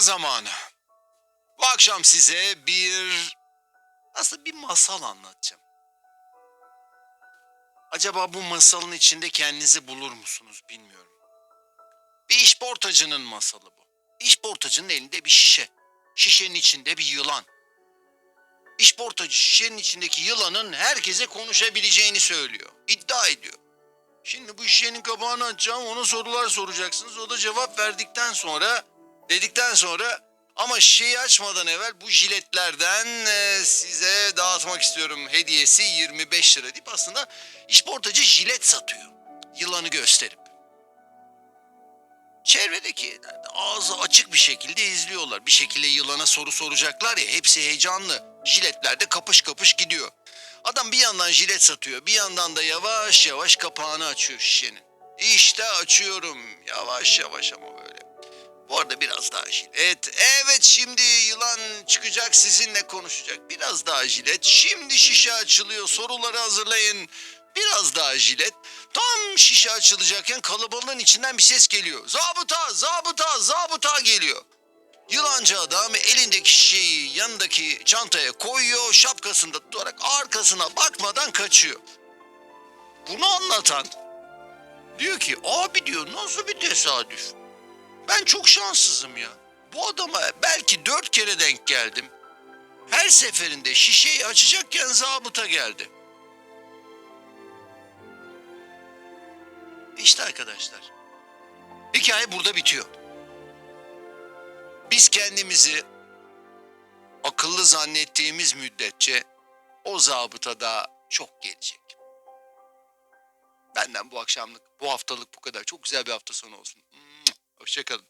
Zamanı. Bu akşam size bir... Aslında bir masal anlatacağım. Acaba bu masalın içinde kendinizi bulur musunuz bilmiyorum. Bir işportacının masalı bu. İşportacının elinde bir şişe. Şişenin içinde bir yılan. İşportacı şişenin içindeki yılanın herkese konuşabileceğini söylüyor. İddia ediyor. Şimdi bu şişenin kapağını açacağım, ona sorular soracaksınız. O da cevap verdikten sonra, dedikten sonra ama şişeyi açmadan evvel bu jiletlerden e, size dağıtmak istiyorum. Hediyesi 25 lira deyip aslında işportacı jilet satıyor. Yılanı gösterip. Çevredeki ağzı açık bir şekilde izliyorlar. Bir şekilde yılana soru soracaklar ya hepsi heyecanlı. Jiletler de kapış kapış gidiyor. Adam bir yandan jilet satıyor bir yandan da yavaş yavaş kapağını açıyor şişenin. İşte açıyorum yavaş yavaş ama böyle. Bu arada biraz daha jilet. Evet şimdi yılan çıkacak sizinle konuşacak. Biraz daha jilet. Şimdi şişe açılıyor soruları hazırlayın. Biraz daha jilet. Tam şişe açılacakken kalabalığın içinden bir ses geliyor. Zabıta, zabıta, zabıta geliyor. Yılancı adam elindeki şişeyi yanındaki çantaya koyuyor, şapkasını da tutarak arkasına bakmadan kaçıyor. Bunu anlatan diyor ki abi diyor nasıl bir tesadüf. Ben çok şanssızım ya. Bu adama belki dört kere denk geldim. Her seferinde şişeyi açacakken zabıta geldi. İşte arkadaşlar. Hikaye burada bitiyor. Biz kendimizi akıllı zannettiğimiz müddetçe o zabıta da çok gelecek. Benden bu akşamlık, bu haftalık bu kadar. Çok güzel bir hafta sonu olsun. Hoşçakalın.